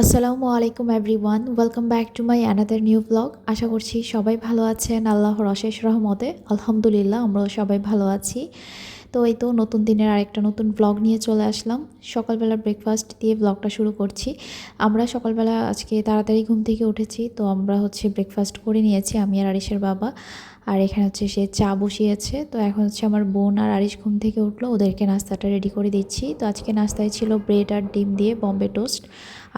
আসসালামু আলাইকুম everyone, welcome back to my another new blog. আশা করছি সবাই ভালো আছেন, আল্লাহর অশেষ রহমতে। আলহামদুলিল্লাহ, আমরাও সবাই ভালো আছি। তো এই তো নতুন দিনের আরেকটা নতুন ব্লগ নিয়ে চলে আসলাম। সকালবেলা ব্রেকফাস্ট দিয়ে ব্লগটা শুরু করছি। আমরা সকালবেলা আজকে তাড়াতাড়ি ঘুম থেকে উঠেছি, তো আমরা হচ্ছে ব্রেকফাস্ট করে নিয়েছি, আমি আর আরিসের বাবা। আর এখানে হচ্ছে সে চা বসিয়েছে। তো এখন হচ্ছে আমার বোন আর আরিশ ঘুম থেকে উঠল, ওদেরকে নাস্তাটা রেডি করে দিচ্ছি। তো আজকে নাস্তায় ছিল ব্রেড আর ডিম দিয়ে বম্বে টোস্ট।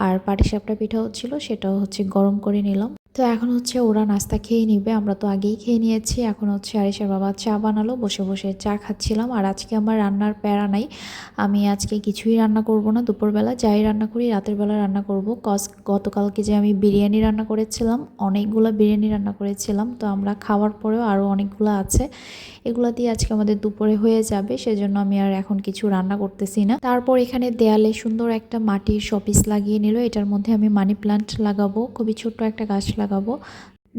আর পাটিসাপটা পিঠা হচ্ছিল, সেটাও হচ্ছে গরম করে নিলাম। তো এখন হচ্ছে ওরা নাস্তা খেয়ে নিবে, আমরা তো আগেই খেয়ে নিয়েছি। এখন হচ্ছে আরিসের বাবা চা বানালো, বসে বসে চা খাচ্ছিলাম। আর আজকে আমার রান্নার প্যারা নাই। আমি আজকে কিছুই রান্না করব না। দুপুরবেলা যাই রান্না করি, রাতের বেলা রান্না করব। কজ গতকালকে যে আমি বিরিয়ানি রান্না করেছিলাম, অনেকগুলো বিরিয়ানি রান্না করেছিলাম। তো আমরা খাওয়ার পরেও আরও অনেকগুলো আছে। এগুলো দিয়ে আজকে আমাদের দুপুরে হয়ে যাবে, সেজন্য আমি আর এখন কিছু রান্না করতেছি না। তারপর এখানে দেয়ালে সুন্দর একটা মাটির শপিস লাগিয়ে নিল। এটার মধ্যে আমি মানি প্লান্ট লাগাবো। খুবই ছোট্ট একটা গাছ লাগাবো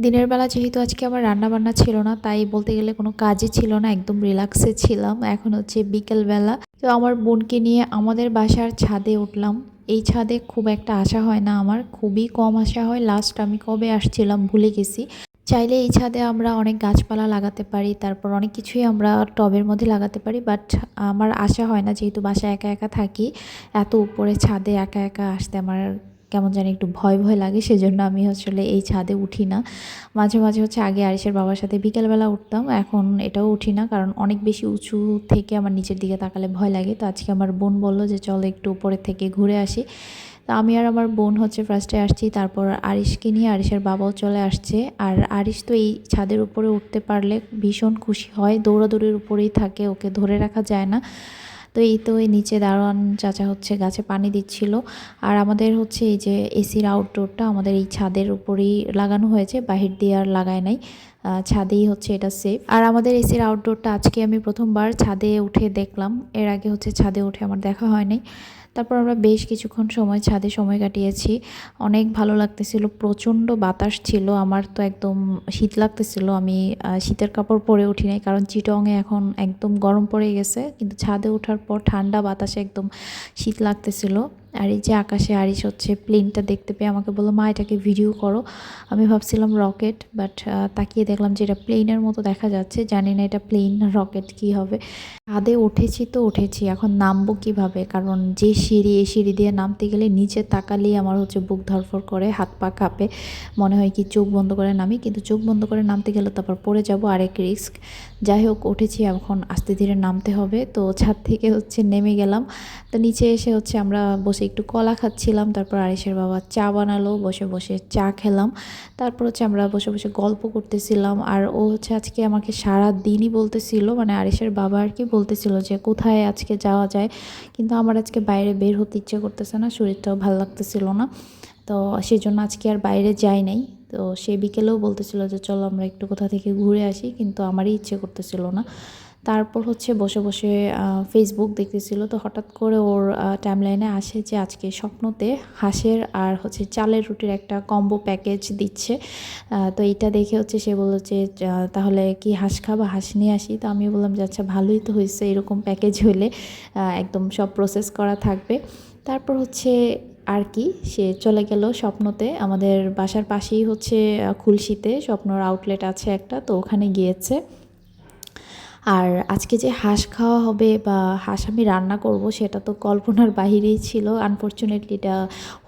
দিনের বেলা যেহেতু আজকে আমার রান্না বান্না ছিল না, তাই বলতে গেলে কোনো কাজই ছিল না, একদম রিল্যাক্সে ছিলাম। এখন হচ্ছে বিকেলবেলা তো আমার বোনকে নিয়ে আমাদের বাসার ছাদে উঠলাম। এই ছাদে খুব একটা আসা হয় না আমার, খুবই কম আসা হয়। লাস্ট আমি কবে আসছিলাম ভুলে গেছি। চাইলে এই ছাদে আমরা অনেক গাছপালা লাগাতে পারি, তারপর অনেক কিছুই আমরা টবের মধ্যে লাগাতে পারি বাট আমার আশা হয় না যেহেতু বাসায় একা একা থাকি। এত উপরে ছাদে একা একা আসতে আমার কেমন জানি একটু ভয় ভয় লাগে, সেজন্য আমি আসলে এই ছাদে উঠি না। মাঝে মাঝে হচ্ছে আগে আরিসের বাবার সাথে বিকেলবেলা উঠতাম, এখন এটাও উঠি না, কারণ অনেক বেশি উঁচু থেকে আমার নিচের দিকে তাকালে ভয় লাগে। তো আজকে আমার বোন বলল যে, চলো একটু উপরের থেকে ঘুরে আসি। তো আমি আর আমার বোন হচ্ছে ফার্স্টে আসছি, তারপর আরিশকে নিয়ে আরিশের বাবাও চলে আসছে। আর আরিশ তো এই ছাদের উপরে উঠতে পারলে ভীষণ খুশি হয়, দৌড়াদৌড়ির উপরেই থাকে, ওকে ধরে রাখা যায় না। তো এই তো এই নিচে দারোয়ান চাচা হচ্ছে গাছে পানি দিচ্ছিল। আর আমাদের হচ্ছে এই যে এসির আউটডোরটা আমাদের এই ছাদের উপরেই লাগানো হয়েছে, বাহির দিয়ে আর লাগায় নাই। ছাদেই হচ্ছে এটা সেফ আর আমাদের এসির আউটডোরটা আজকে আমি প্রথমবার ছাদে উঠে দেখলাম। এর আগে হচ্ছে ছাদে উঠে আমার দেখা হয় নাই তারপর আমরা বেশ কিছুক্ষণ সময় ছাদে সময় কাটিয়েছি। অনেক ভালো লাগতেছিল, প্রচণ্ড বাতাস ছিল। আমার তো একদম শীত লাগতেছিল। আমি শীতের কাপড় পরে উঠি নাই, কারণ চিটংয়ে এখন একদম গরম পড়ে গেছে। কিন্তু ছাদে ওঠার পর ঠান্ডা বাতাসে একদম শীত লাগতেছিল। আর এই যে আকাশে আরিস হচ্ছে প্লেনটা দেখতে পেয়ে আমাকে বলল, মা, এটাকে ভিডিও করো। আমি ভাবছিলাম রকেট বাট তাকিয়ে দেখলাম যে এটা প্লেনের মতো দেখা যাচ্ছে। জানি না এটা প্লেন রকেট কী হবে। ছাদে উঠেছি তো উঠেছি, এখন নামবো কীভাবে? কারণ যে সিঁড়ি, এই সিঁড়ি দিয়ে নামতে গেলে নিচে তাকালেই আমার হচ্ছে বুক ধরফর করে, হাত পা কাঁপে, মনে হয় কি চোখ বন্ধ করে নামি। কিন্তু চোখ বন্ধ করে নামতে গেলে তারপর পড়ে যাব, আরেক রিস্ক যাই হোক উঠেছি এখন, আস্তে ধীরে নামতে হবে। তো ছাদ থেকে হচ্ছে নেমে গেলাম। তো নিচে এসে হচ্ছে আমরা বসে একটু কলা খাচ্ছিলাম, তারপর আরিসের বাবা চা বানালো, বসে বসে চা খেলাম। তারপর হচ্ছে আমরা বসে বসে গল্প করতেছিলাম। আর ও হচ্ছে আজকে আমাকে সারা দিনই বলতেছিল মানে আরিসের বাবা আর কি বলতেছিল যে কোথায় আজকে যাওয়া যায়। কিন্তু আমার আজকে বাইরে বের হতে ইচ্ছে করতেছে না, শরীরটাও ভালো লাগতেছিল না। তো সেই জন্য আজকে আর বাইরে যাই নাই। তো সে বিকেলেও বলতেছিল যে, চলো আমরা একটু কোথা থেকে ঘুরে আসি। কিন্তু আমারই ইচ্ছে করতেছিল না। তারপর হচ্ছে বসে বসে ফেসবুক দেখতেছিল। তো হঠাৎ করে ওর টাইমলাইনে আসে যে, আজকে স্বপ্নতে হাঁসের আর হচ্ছে চালের রুটির একটা কম্বো প্যাকেজ দিচ্ছে। তো এটা দেখে হচ্ছে সে বলল যে তাহলে কি হাঁস খাবা? হাঁস নিয়ে আসি। তো আমি বললাম যে আচ্ছা ভালোই তো হয়েছে এরকম প্যাকেজ হলে একদম সব প্রসেস করা থাকবে। তারপর হচ্ছে আর কি, সে চলে গেল স্বপ্নতে। আমাদের বাসার পাশেই হচ্ছে খুলশিতে স্বপ্নর আউটলেট আছে একটা, তো ওখানে গিয়েছে। আর আজকে যে হাঁস খাওয়া হবে বা হাঁস আমি রান্না করব, সেটা তো কল্পনার বাহিরেই ছিল। আনফর্চুনেটলি এটা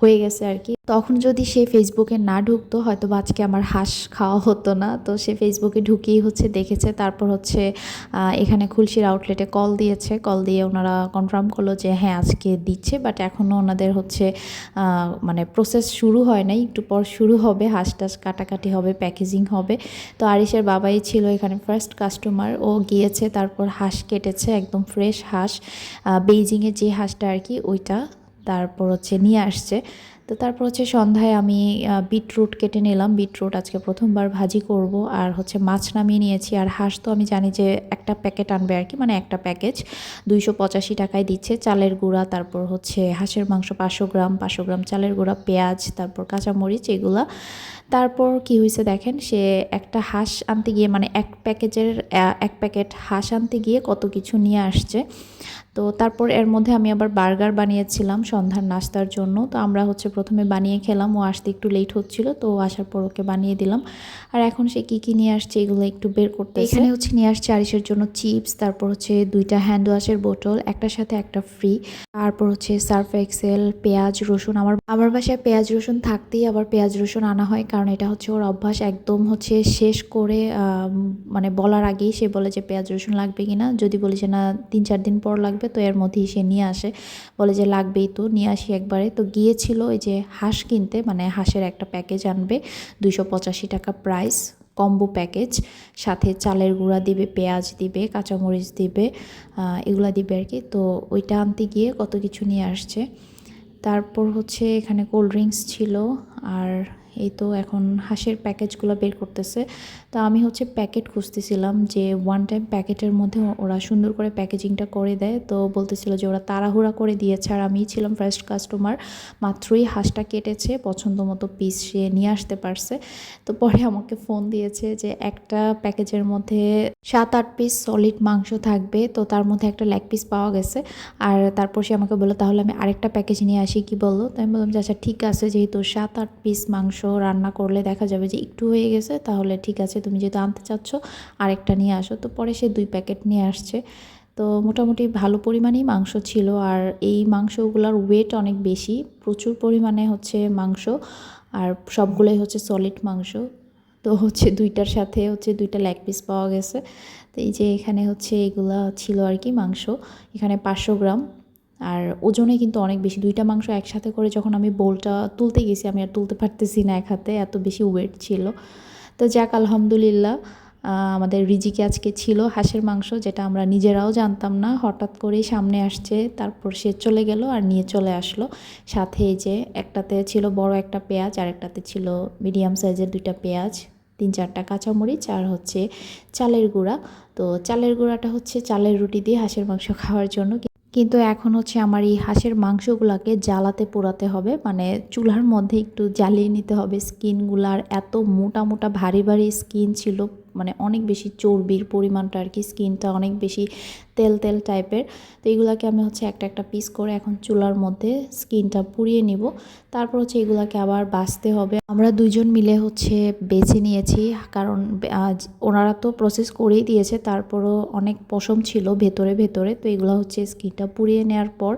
হয়ে গেছে আর কি। তখন যদি সে ফেসবুকে না ঢুকতো হয়তো আজকে আমার হাঁস খাওয়া হতো না। তো সে ফেসবুকে ঢুকিয়েই হচ্ছে দেখেছে, তারপর হচ্ছে এখানে খুলশির আউটলেটে কল দিয়েছে। কল দিয়ে ওনারা কনফার্ম করল যে হ্যাঁ আজকে দিচ্ছে। বাট এখনও ওনাদের হচ্ছে মানে প্রসেস শুরু হয় নাই। একটু পর শুরু হবে, হাঁস টাস কাটাকাটি হবে প্যাকেজিং হবে। তো আরিসের বাবাই ছিল এখানে ফার্স্ট কাস্টমার ও গিয়েছে, তারপর হাঁস কেটেছে, একদম ফ্রেশ হাঁস। বেইজিংয়ের যে হাঁসটা আর কি, ওইটা। তারপর হচ্ছে নিয়ে আসছে। তো তারপর হচ্ছে সন্ধ্যায় আমি বিটরুট কেটে নিলাম। বিটরুট আজকে প্রথমবার ভাজি করব আর হচ্ছে মাছ নামিয়ে নিয়েছি। আর হাঁস তো আমি জানি যে একটা প্যাকেট আনবে আর কি মানে একটা প্যাকেজ। দুইশো পঁচাশি টাকায় দিচ্ছে। চালের গুঁড়া, তারপর হচ্ছে হাঁসের মাংস পাঁচশো গ্রাম পাঁচশো গ্রাম চালের গুঁড়া, পেঁয়াজ, তারপর কাঁচামরিচ এগুলা। তারপর কি হয়েছে দেখেন, সে একটা হাঁস আনতে গিয়ে মানে এক প্যাকেজের এক প্যাকেট হাঁস আনতে গিয়ে কত কিছু নিয়ে আসছে। তো তারপর এর মধ্যে আমি আবার বার্গার বানিয়েছিলাম সন্ধ্যার নাস্তার জন্য। তো আমরা হচ্ছে প্রথমে বানিয়ে খেলাম, ও আসতে একটু লেট হচ্ছিল, তো আসার পর ওকে বানিয়ে দিলাম। আর এখন সে কী কী নিয়ে আসছে এগুলো একটু বের করতে এখানে হচ্ছে নিয়ে আসছে আরিসের জন্য চিপস, তারপর হচ্ছে দুইটা হ্যান্ড ওয়াশের বোতল, একটার সাথে একটা ফ্রি তারপর হচ্ছে সার্ফ এক্সেল পেঁয়াজ, রসুন। আমার আমার বাসায় পেঁয়াজ, রসুন থাকতেই আবার পেঁয়াজ, রসুন আনা হয়, কারণ এটা হচ্ছে ওর অভ্যাস। একদম হচ্ছে শেষ করে মানে বলার আগেই সে বলে যে পেঁয়াজ, রসুন লাগবে কি না যদি বলি যে না, তিন, চার দিন পর লাগবে তো এর মধ্যেই সে নিয়ে আসে। বলে যে, লাগবেই তো, নিয়ে আসি একবারে। তো গিয়েছিল ওই যে হাঁস কিনতে মানে হাঁসের একটা প্যাকেজ আনবে দুশো পঁচাশি টাকা প্রাইস কম্বো প্যাকেজ সাথে চালের গুঁড়া দিবে, পেঁয়াজ দিবে, কাঁচামরিচ দিবে এগুলা দিবে আর কি। তো ওইটা আনতে গিয়ে কত কিছু নিয়ে আসছে। তারপর হচ্ছে এখানে কোল্ড ড্রিঙ্কস ছিল, আর এই তো এখন হাঁসের প্যাকেজগুলো বের করতেছে। তো আমি হচ্ছে প্যাকেট খুঁজতেছিলাম যে ওয়ান টাইম প্যাকেটের মধ্যে ওরা সুন্দর করে প্যাকেজিংটা করে দেয়। তো বলতেছিল যে ওরা তাড়াহুড়া করে দিয়েছে আর আমি ছিলাম ফার্স্ট কাস্টমার মাত্রই হাঁসটা কেটেছে পছন্দ মতো পিস সে নিয়ে আসতে পারছে। তো পরে আমাকে ফোন দিয়েছে যে একটা প্যাকেজের মধ্যে সাত আট পিস সলিড মাংস থাকবে, তো তার মধ্যে একটা লেগ পিস পাওয়া গেছে। আর তারপর সে আমাকে বলল, তাহলে আমি আরেকটা প্যাকেজ নিয়ে আসি, কি বলল? তো আমি বললাম যে আচ্ছা ঠিক আছে, যেহেতু সাত আট পিস মাংস রান্না করলে দেখা যাবে যে একটু হয়ে গেছে, তাহলে ঠিক আছে, তুমি যেহেতু আনতে চাচ্ছ, আরেকটা নিয়ে আসো। তো পরে সে দুই প্যাকেট নিয়ে আসছে। তো মোটামুটি ভালো পরিমাণেই মাংস ছিল, আর এই মাংসগুলোর ওয়েট অনেক বেশি, প্রচুর পরিমাণে হচ্ছে মাংস, আর সবগুলোই হচ্ছে সলিড মাংস। তো হচ্ছে দুইটার সাথে হচ্ছে দুইটা লেগ পিস পাওয়া গেছে। তো এই যে এখানে হচ্ছে এগুলা ছিল আর কি মাংস, এখানে পাঁচশো গ্রাম। আর ওজনে কিন্তু অনেক বেশি। দুইটা মাংস একসাথে করে যখন আমি বোলটা তুলতে গেছি, আমি আর তুলতে পারতেছি না এক হাতে, এত বেশি ওয়েট ছিল। তো যাক, আলহামদুলিল্লাহ আমাদের রিজিকে আজকে ছিল হাঁসের মাংস, যেটা আমরা নিজেরাও জানতাম না। হঠাৎ করেই সামনে আসছে, তারপর সে চলে গেল আর নিয়ে চলে আসলো। সাথে যে একটাতে ছিল বড় একটা পেঁয়াজ, আর একটাতে ছিল মিডিয়াম সাইজের দুইটা পেঁয়াজ, তিন চারটা কাঁচামরিচ আর হচ্ছে চালের গুঁড়া। তো চালের গুঁড়াটা হচ্ছে চালের রুটি দিয়ে হাঁসের মাংস খাওয়ার জন্য কিন্তু এখন হচ্ছে আমার এই হাঁসের মাংসগুলোকে জ্বালাতে পোড়াতে হবে মানে চুলার মধ্যে একটু জ্বালিয়ে নিতে হবে। স্কিনগুলার এত মোটা মোটা ভারী ভারী স্কিন ছিল মানে অনেক বেশি চর্বির পরিমাণটা আর কি, স্কিনটা অনেক বেশি তেল তেল টাইপের। তো এগুলাকে আমি হচ্ছে একটা একটা পিস করে এখন চুলার মধ্যে স্কিনটা পুড়িয়ে নিব। তারপর হচ্ছে এগুলাকে আবার বাছতে হবে। আমরা দুইজন মিলে হচ্ছে বেছে নিয়েছি, কারণ ওনারা তো প্রসেস করেই দিয়েছে, তারপরও অনেক পশম ছিল ভেতরে ভেতরে। তো এগুলো হচ্ছে স্কিনটা পুড়িয়ে নেওয়ার পর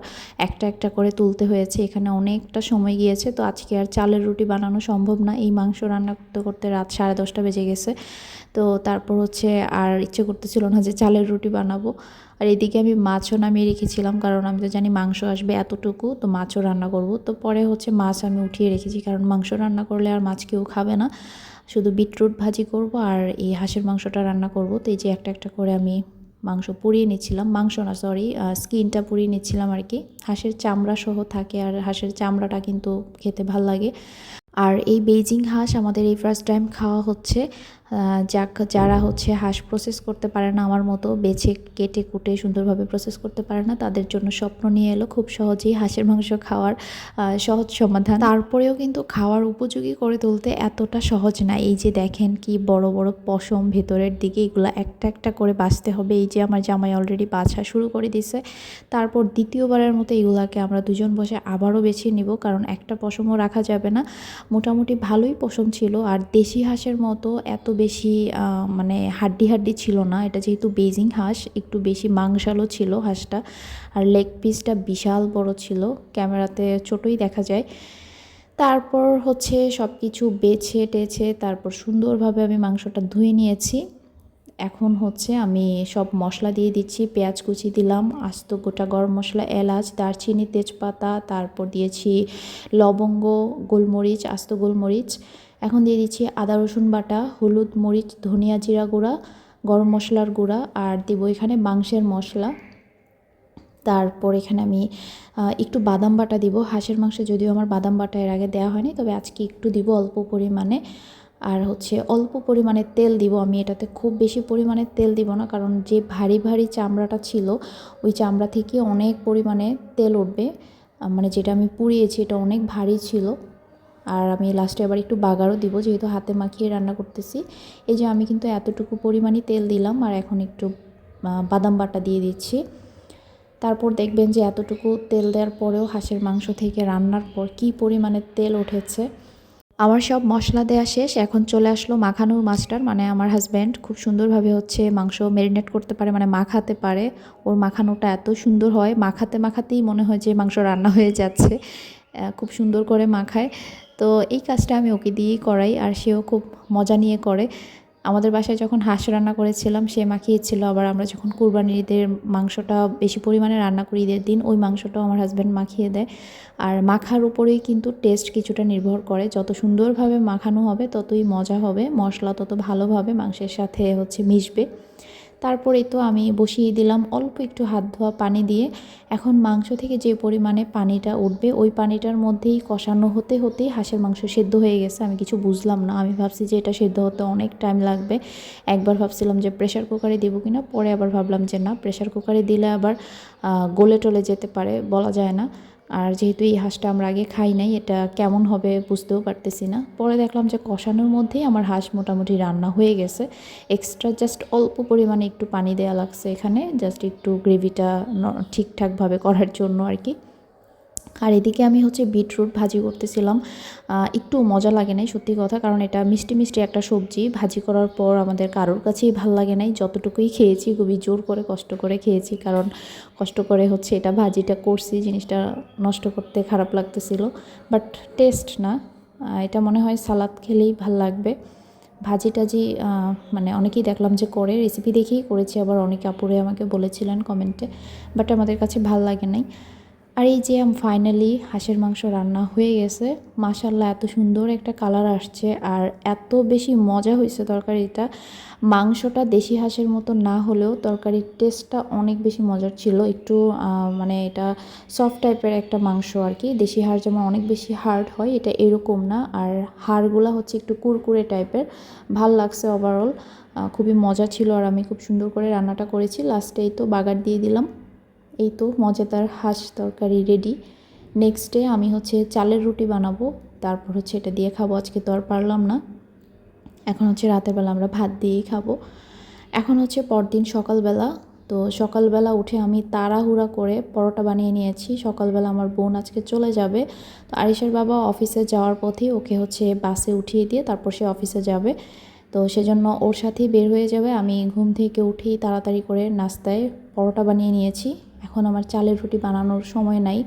একটা একটা করে তুলতে হয়েছে। এখানে অনেকটা সময় গিয়েছে, তো আজকে আর চালের রুটি বানানো সম্ভব না। এই মাংস রান্না করতে করতে রাত সাড়ে দশটা বেজে গেছে। তো তারপর হচ্ছে আর ইচ্ছে করতেছিল না যে চালের রুটি বানাবো। আর এদিকে আমি মাছও নামিয়ে রেখেছিলাম, কারণ আমি তো জানি মাংস আসবে এতটুকু, তো মাছও রান্না করব। তো পরে হচ্ছে মাছ আমি উঠিয়ে রেখেছি, কারণ মাংস রান্না করলে আর মাছ কেউ খাবে না। শুধু বিটরুট ভাজি করব আর এই হাঁসের মাংসটা রান্না করব। তো এই যে একটা একটা করে আমি মাংস পুড়িয়ে নিচ্ছিলাম, মাংস না সরি স্কিনটা পুড়িয়ে নিচ্ছিলাম আর কি। হাঁসের চামড়া সহ থাকে আর হাঁসের চামড়াটা কিন্তু খেতে ভালো লাগে। আর এই বেইজিং হাঁস আমাদের এই ফার্স্ট টাইম খাওয়া হচ্ছে। যাক, যারা হচ্ছে হাঁস প্রসেস করতে পারে না, আমার মতো বেছে কেটে কুটে সুন্দরভাবে প্রসেস করতে পারে না, তাদের জন্য স্বপ্ন নিয়ে এলো খুব সহজেই হাঁসের মাংস খাওয়ার সহজ সমাধান। তারপরেও কিন্তু খাওয়ার উপযোগী করে তুলতে এতটা সহজ না। এই যে দেখেন কি বড় বড় পশম ভেতরের দিকে এগুলো একটা একটা করে বাছতে হবে। এই যে আমার জামাই অলরেডি বাছা শুরু করে দিছে। তারপর দ্বিতীয়বারের মতো এগুলাকে আমরা দুজন বসে আবারও বেছে নিব, কারণ একটা পশমও রাখা যাবে না। মোটামুটি ভালোই পশম ছিল, আর দেশি হাঁসের মতো এত বেশি মানে হাড্ডি হাড্ডি ছিল না। এটা যেহেতু বেজিং হাঁস, একটু বেশি মাংসালো ছিল হাঁসটা। আর লেগ পিসটা বিশাল বড় ছিল, ক্যামেরাতে ছোটই দেখা যায়। তারপর হচ্ছে সব কিছু বেছে টেছে, তারপর সুন্দরভাবে আমি মাংসটা ধুয়ে নিয়েছি। এখন হচ্ছে আমি সব মশলা দিয়ে দিচ্ছি, পেঁয়াজ কুচি দিলাম, আস্ত গোটা গরম মশলা, এলাচ, দারচিনি, তেজপাতা, তারপর দিয়েছি লবঙ্গ, গোলমরিচ, আস্ত গোলমরিচ। এখন দিয়ে দিচ্ছি আদা, রসুন বাটা, হলুদ, মরিচ, ধনিয়া জিরা গুঁড়া, গরম মশলার গুঁড়া আর দেবো এখানে মাংসের মশলা। তারপর এখানে আমি একটু বাদাম বাটা দিব। হাঁসের মাংসে যদিও আমার বাদাম বাটা এর আগে দেওয়া হয়নি, তবে আজকে একটু দিব অল্প পরিমাণে। আর হচ্ছে অল্প পরিমাণে তেল দিব আমি, এটাতে খুব বেশি পরিমাণে তেল দিব না, কারণ যে ভারী ভারী চামড়াটা ছিল, ওই চামড়া থেকে অনেক পরিমাণে তেল উঠবে। মানে যেটা আমি পুড়িয়েছি, এটা অনেক ভারী ছিল। আর আমি লাস্টে আবার একটু বাগারও দিব, যেহেতু হাতে মাখিয়ে রান্না করতেছি। এই যে আমি কিন্তু এতটুকু পরিমাণই তেল দিলাম, আর এখন একটু বাদাম বাটা দিয়ে দিচ্ছি। তারপর দেখবেন যে এতটুকু তেল দেওয়ার পরেও হাঁসের মাংস থেকে রান্নার পর কী পরিমাণে তেল উঠেছে। আমার সব মশলা দেওয়া শেষ, এখন চলে আসলো মাখানোর মাস্টার মানে আমার হাজব্যান্ড খুব সুন্দরভাবে হচ্ছে মাংস ম্যারিনেট করতে পারে মানে মাখাতে পারে। ওর মাখানোটা এত সুন্দর হয়, মাখাতে মাখাতেই মনে হয় যে মাংস রান্না হয়ে যাচ্ছে। খুব সুন্দর করে মাখায়। তো এই কাজটা আমি ওকে দিয়েই করাই আর সেও খুব মজা নিয়ে করে। আমাদের বাসায় যখন হাঁস রান্না করেছিলাম, সে মাখিয়েছিল। আবার আমরা যখন কুরবানির ঈদের মাংসটা বেশি পরিমাণে রান্না করি, ঈদের দিন ওই মাংসটাও আমার হাজব্যান্ড মাখিয়ে দেয়। আর মাখার উপরেই কিন্তু টেস্ট কিছুটা নির্ভর করে। যত সুন্দরভাবে মাখানো হবে, ততই মজা হবে। মশলা তত ভালোভাবে মাংসের সাথে হচ্ছে মিশবে। তারপরেই তো আমি বসিয়ে দিলাম অল্প একটু হাত ধোয়া পানি দিয়ে। এখন মাংস থেকে যে পরিমাণে পানিটা উঠবে, ওই পানিটার মধ্যেই কষানো হতে হতেই হাঁসের মাংস সেদ্ধ হয়ে গেছে। আমি কিছু বুঝলাম না। আমি ভাবছি যে এটা সেদ্ধ হতে অনেক টাইম লাগবে। একবার ভাবছিলাম যে প্রেশার কুকারে দেবো কিনা, পরে আবার ভাবলাম যে না প্রেশার কুকারে দিলে আবার গলে টলে যেতে পারে, বলা যায় না। আর যেহেতু এই হাঁসটা আমরা আগে খাই নাই, এটা কেমন হবে বুঝতেও পারতেছি না। পরে দেখলাম যে কষানোর মধ্যেই আমার হাঁস মোটামুটি রান্না হয়ে গেছে। এক্সট্রা জাস্ট অল্প পরিমাণে একটু পানি দেওয়া লাগছে এখানে জাস্ট একটু গ্রেভিটা ঠিকঠাকভাবে করার জন্য আর কি। আর এদিকে আমি হচ্ছে বিটরুট ভাজি করতেছিলাম। একটু মজা লাগে নাই, সত্যি কথা, কারণ এটা মিষ্টি মিষ্টি একটা সবজি। ভাজি করার পর আমাদের কারোর কাছেই ভালো লাগে নাই। যতটুকুই খেয়েছি, খুবই জোর করে, কষ্ট করে খেয়েছি, কারণ কষ্ট করে হচ্ছে এটা ভাজিটা করছি, জিনিসটা নষ্ট করতে খারাপ লাগতেছিল। বাট টেস্ট না। এটা মনে হয় সালাদ খেলেই ভালো লাগবে। ভাজি টাজি মানে অনেকেই দেখলাম যে করে রেসিপি দেখেই করেছি, আবার অনেকে আপুরে আমাকে বলেছিলেন কমেন্টে, বাট আমাদের কাছে ভালো লাগে নাই। আর এই যে ফাইনালি হাঁসের মাংস রান্না হয়ে গেছে মাশাল্লাহ এত সুন্দর একটা কালার আসছে আর এত বেশি মজা হয়েছে তরকারিটা। মাংসটা দেশি হাঁসের মতো না হলেও তরকারির টেস্টটা অনেক বেশি মজার ছিল। একটু মানে এটা সফট টাইপের একটা মাংস আর কি। দেশি হাড় যেমন অনেক বেশি হার্ড হয়, এটা এরকম না। আর হাড়গুলা হচ্ছে একটু কুরকুরে টাইপের ভালো লাগছে ওভারঅল খুবই মজা ছিল আর আমি খুব সুন্দর করে রান্নাটা করেছি। লাস্টেই তো বাগার দিয়ে দিলাম। এই তো মজাদার হাঁস তরকারি রেডি নেক্সট ডে আমি হচ্ছে চালের রুটি বানাবো, তারপর হচ্ছে এটা দিয়ে খাব। আজকে তো আর পারলাম না। এখন হচ্ছে রাতের বেলা আমরা ভাত দিয়েই খাব। এখন হচ্ছে পরদিন সকালবেলা, তো সকালবেলা উঠে আমি তাড়াহুড়া করে পরোটা বানিয়ে নিয়েছি। সকালবেলা আমার বোন আজকে চলে যাবে। তো আরিসের বাবা অফিসে যাওয়ার পথে ওকে হচ্ছে বাসে উঠিয়ে দিয়ে তারপর সে অফিসে যাবে। তো সেজন্য ওর সাথেই বের হয়ে যাবে। আমি ঘুম থেকে উঠেই তাড়াতাড়ি করে নাস্তায় পরোটা বানিয়ে নিয়েছি। এখন আমার চালের রুটি বানানোর সময় নাই।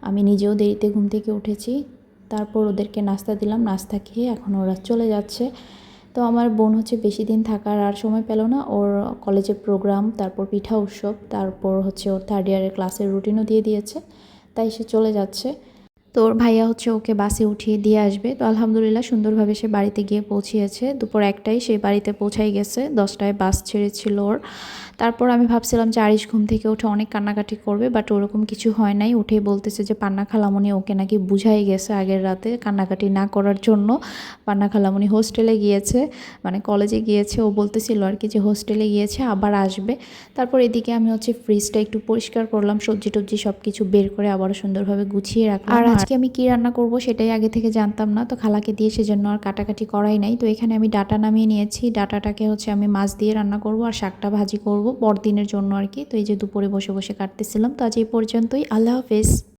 আমি নিজেও দেরিতে ঘুম থেকে উঠেছি। তারপর ওদেরকে নাস্তা দিলাম। নাস্তা খেয়ে এখন ওরা চলে যাচ্ছে। তো আমার বোন হচ্ছে বেশি দিন থাকার আর সময় পেল না। ওর কলেজে প্রোগ্রাম, তারপর পিঠা উৎসব, তারপর হচ্ছে ওর থার্ড ইয়ারের ক্লাসের রুটিনও দিয়ে দিয়েছে। তাই সে চলে যাচ্ছে। তো ওর ভাইয়া হচ্ছে ওকে বাসে উঠিয়ে দিয়ে আসবে। তো আলহামদুলিল্লাহ সুন্দরভাবে সে বাড়িতে গিয়ে পৌঁছিয়েছে। দুপুর একটাই সে বাড়িতে পৌঁছাই গেছে। দশটায় বাস ছেড়েছিল ওর। তারপর আমি ভাবছিলাম যে আরিশ ঘুম থেকে উঠে অনেক কান্নাকাটি করবে বাট ওরকম কিছু হয় নাই। উঠেই বলতেছে যে, পান্না খালামণি ওকে নাকি বুঝাই গেছে আগের রাতে কান্নাকাটি না করার জন্য। পান্না খালামণি হোস্টেলে গিয়েছে মানে কলেজে গিয়েছে। ও বলতেছিল আর কি যে, হোস্টেলে গিয়েছে, আবার আসবে। তারপর এদিকে আমি হচ্ছে ফ্রিজটা একটু পরিষ্কার করলাম সবজি টবজি সব কিছু বের করে আবারও সুন্দরভাবে গুছিয়ে রাখলাম। আজকে আমি কি রান্না করব সেটাই আগে থেকে জানতাম না, তো খালাকে দিয়ে সেজন্য আর কাটাকাটি করাই নাই। তো এখানে আমি ডাটা নামিয়ে নিয়েছি, ডাটাটাকে হচ্ছে আমি মাছ দিয়ে রান্না করব আর শাকটা ভাজি করব পরদিনের জন্য আর কি। তো এই যে দুপুরে বসে বসে কাটতেছিলাম, তো আজ এই পর্যন্তই, আল্লাহ হাফেজ।